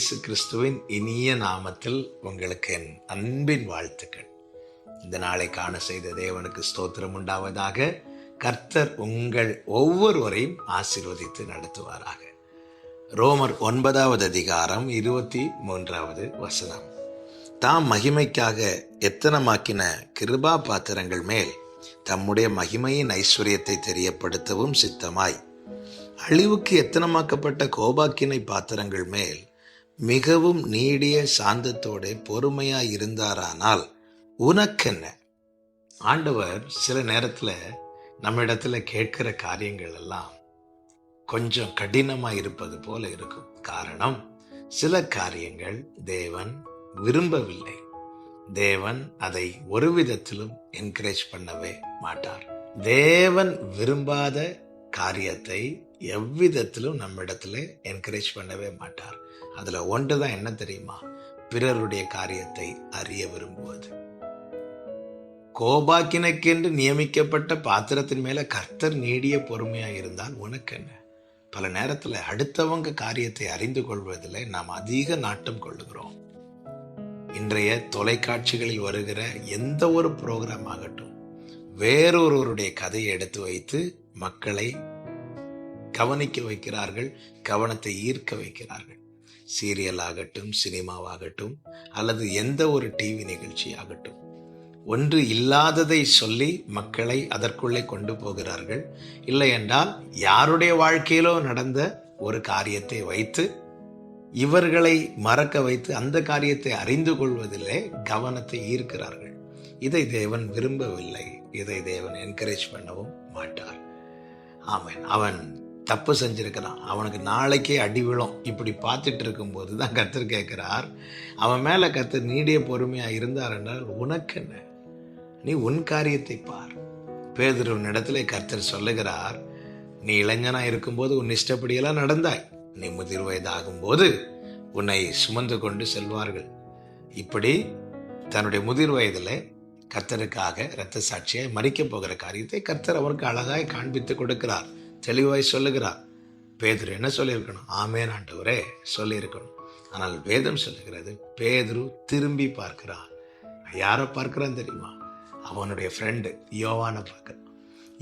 இயேசு கிறிஸ்துவின் இனிய நாமத்தில் உங்களுக்கு என் அன்பின் வாழ்த்துக்கள். இந்த நாளை காண செய்த தேவனுக்கு ஸ்தோத்திரம் உண்டாவதாக கர்த்தர் உங்கள் ஒவ்வொருவரையும் ஆசீர்வதித்து நடத்துவாராக. ரோமர் ஒன்பதாவது அதிகாரம் இருபத்தி மூன்றாவது வசனம். தாம் மகிமைக்காக எத்தனமாக்கின கிருபா பாத்திரங்கள் மேல் தம்முடைய மகிமையின் ஐஸ்வர்யத்தை தெரியப்படுத்தவும் சித்தமாய். அழிவுக்கு எத்தனமாக்கப்பட்ட கோபாக்கினை பாத்திரங்கள் மேல் மிகவும் நீடிய சாந்தத்தோட பொறுமையா இருந்தாரானால் உனக்கென்ன? ஆண்டவர் சில நேரத்தில் நம்ம இடத்துல கேட்கிற காரியங்கள் எல்லாம் கொஞ்சம் கடினமாக இருப்பது போல இருக்கும். காரணம் சில காரியங்கள் தேவன் விரும்பவில்லை. தேவன் அதை ஒரு விதத்திலும் என்கரேஜ் பண்ணவே மாட்டார். தேவன் விரும்பாத காரியத்தை எவ்விதத்திலும் நம்மிடத்துல என்கரேஜ் பண்ணவே மாட்டார். அதுல ஒன்று தான் என்ன தெரியுமா? பிறருடைய காரியத்தை அறிய விரும்புவது. கோபாக்கினக்கென்று நியமிக்கப்பட்ட பாத்திரத்தின் மேல கர்த்தர் நீடிய பொறுமையா இருந்தால் உனக்கு என்ன? பல நேரத்துல அடுத்தவங்க காரியத்தை அறிந்து கொள்வதில் நாம் அதிக நாட்டம் கொள்ளுகிறோம். இன்றைய தொலைக்காட்சிகளில் வருகிற எந்த ஒரு ப்ரோக்ராம் ஆகட்டும் வேறொருவருடைய கதையை எடுத்து வைத்து மக்களை கவனிக்க வைக்கிறார்கள் கவனத்தை ஈர்க்க வைக்கிறார்கள். சீரியல் ஆகட்டும் சினிமாவாகட்டும் அல்லது எந்த ஒரு டிவி நிகழ்ச்சி ஆகட்டும் ஒன்று இல்லாததை சொல்லி மக்களை அதற்குள்ளே கொண்டு போகிறார்கள். இல்லை என்றால் யாருடைய வாழ்க்கையிலோ நடந்த ஒரு காரியத்தை வைத்து இவர்களை மறக்க வைத்து அந்த காரியத்தை அறிந்து கொள்வதிலே கவனத்தை ஈர்க்கிறார்கள். இதை தேவன் விரும்பவில்லை. இதை தேவன் என்கரேஜ் பண்ணவும் மாட்டார். ஆமன். அவன் தப்பு செஞ்சுருக்கிறான். அவனுக்கு நாளைக்கே அடி விழும். இப்படி பார்த்துட்டு இருக்கும்போது தான் கர்த்தர் கேட்குறார் அவன் மேலே கர்த்தர் நீடிய பொறுமையாக இருந்தார் என்றால் உனக்கு என்ன? நீ உன் காரியத்தை பார். பேதுருவின் இடத்துல கர்த்தர் சொல்லுகிறார் நீ இளைஞனாக இருக்கும்போது உன் இஷ்டப்படியெல்லாம் நடந்தாய். நீ முதிர் வயதாகும்போது உன்னை சுமந்து கொண்டு செல்வார்கள். இப்படி தன்னுடைய முதிர் வயதில் கர்த்தருக்காக இரத்த சாட்சியை மறிக்கப் போகிற காரியத்தை கர்த்தர் அவருக்கு அழகாய் காண்பித்து கொடுக்கிறார். தெளிவாய் சொல்லுகிறார். பேதுரு என்ன சொல்லியிருக்கணும்? ஆமேன் ஆண்டவரே சொல்லியிருக்கணும். ஆனால் வேதம் சொல்லுகிறது பேதுரு திரும்பி பார்க்கிறான் யாரை பார்க்குறான் தெரியுமா? அவனுடைய ஃப்ரெண்டு யோவானை பார்க்குறான்.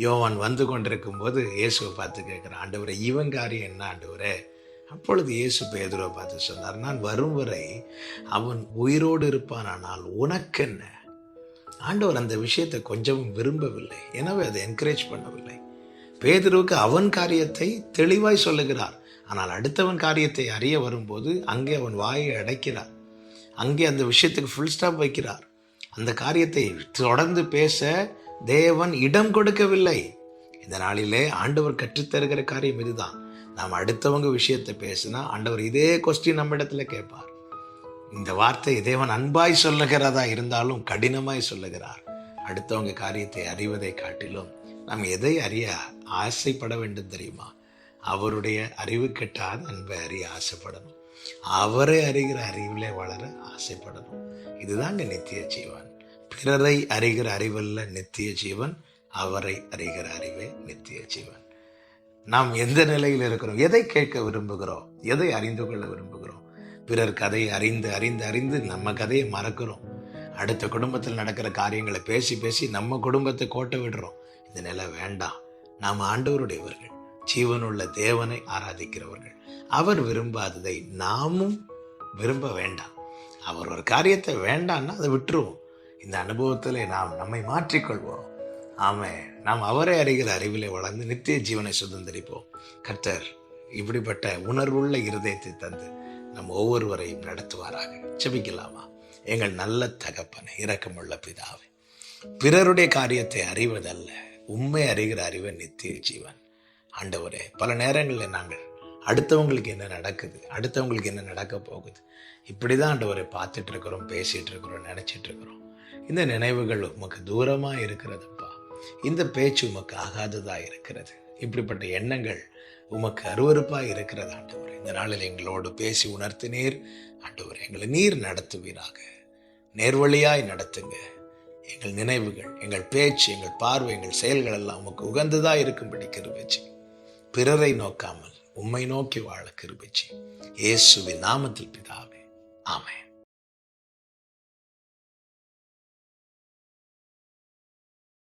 யோவான் வந்து கொண்டிருக்கும் போது இயேசுவை பார்த்து கேட்குறான் ஆண்டவரே இவன் காரியம் என்ன ஆண்டவரே? அப்பொழுது இயேசு பேதுருவை பார்த்து சொன்னார் நான் வரும் வரை அவன் உயிரோடு இருப்பான் ஆனால் உனக்கென்ன? ஆண்டவர் அந்த விஷயத்தை கொஞ்சமும் விரும்பவில்லை. எனவே அதை என்கரேஜ் பண்ணவில்லை. பேதுருவுக்கு அவன் காரியத்தை தெளிவாய் சொல்லுகிறார். ஆனால் அடுத்தவன் காரியத்தை அறிய வரும்போது அங்கே அவன் வாயை அடைக்கிறார். அங்கே அந்த விஷயத்துக்கு ஃபுல் ஸ்டாப் வைக்கிறார். அந்த காரியத்தை தொடர்ந்து பேச தேவன் இடம் கொடுக்கவில்லை. இந்த நாளிலே ஆண்டவர் கற்றுத்தருகிற காரியம் இதுதான். நாம் அடுத்தவங்க விஷயத்தை பேசினா ஆண்டவர் இதே கொஸ்டின் நம்ம இடத்துல கேட்பார். இந்த வார்த்தை தேவன் அன்பாய் சொல்லுகிறதா இருந்தாலும் கடினமாய் சொல்லுகிறார். அடுத்தவங்க காரியத்தை அறிவதை காட்டிலும் நாம் எதை அறிய ஆசைப்பட வேண்டும் தெரியுமா? அவருடைய அறிவு கெட்டாத அன்பை அறிய ஆசைப்படணும். அவரை அறிகிற அறிவிலே வளர ஆசைப்படணும். இதுதாங்க நித்திய ஜீவன். பிறரை அறிகிற அறிவல்ல நித்திய ஜீவன் அவரை அறிகிற அறிவே நித்திய ஜீவன். நாம் எந்த நிலையில் இருக்கிறோம்? எதை கேட்க விரும்புகிறோம்? எதை அறிந்து கொள்ள விரும்புகிறோம்? பிறர் கதையை அறிந்து அறிந்து அறிந்து நம்ம கதையை மறக்கிறோம். அடுத்த குடும்பத்தில் நடக்கிற காரியங்களை பேசி பேசி நம்ம குடும்பத்தை கோட்டை விடுறோம். இந்த நிலை வேண்டாம். நாம் ஆண்டவருடையவர்கள் ஜீவனுள்ள தேவனை ஆராதிக்கிறவர்கள். அவர் விரும்பாததை நாமும் விரும்ப வேண்டாம். அவர் ஒரு காரியத்தை வேண்டான்னா அதை விட்டுருவோம். இந்த அனுபவத்தில் நாம் நம்மை மாற்றிக்கொள்வோம். ஆமே நாம் அவரை அறிகிற அறிவிலே வளர்ந்து நித்திய ஜீவனை சுதந்திரிப்போம். கர்த்தர் இப்படிப்பட்ட உணர்வுள்ள இருதயத்தை தந்து நம் ஒவ்வொருவரையும் நடத்துவாராக. செபிக்கலாமா எங்கள் நல்ல தகப்பனை இரக்கமுள்ள பிதாவை பிறருடைய காரியத்தை அறிவதல்ல உண்மை அறிகிற அறிவை நித்திய ஜீவன். ஆண்டவரே பல நேரங்களில் நாங்கள் அடுத்தவங்களுக்கு என்ன நடக்குது அடுத்தவங்களுக்கு என்ன நடக்க போகுது இப்படி தான் ஆண்டவரை பார்த்துட்டு இருக்கிறோம் பேசிகிட்டு இருக்கிறோம் நினச்சிட்டு இருக்கிறோம் இந்த நினைவுகள் உமக்கு தூரமாக இருக்கிறதுப்பா. இந்த பேச்சு உமக்கு ஆகாததாக இருக்கிறது. இப்படிப்பட்ட எண்ணங்கள் உமக்கு அருவறுப்பாக இருக்கிறது ஆண்டவர். இந்த நாளில் எங்களோடு பேசி உணர்த்தினீர். ஆண்டவர் எங்களை நீர் நடத்துவீராக. நேர்வழியாய் நடத்துங்க. எங்கள் நினைவுகள் எங்கள் பேச்சு எங்கள் பார்வை எங்கள் செயல்கள் எல்லாம் உமக்கு உகந்ததா இருக்கும்படி கிருபை பிறரை நோக்காமல் உம்மை நோக்கி வாழ கிருபிச்சி. இயேசுவின் நாமத்தில் பிதாவே. ஆமேன்.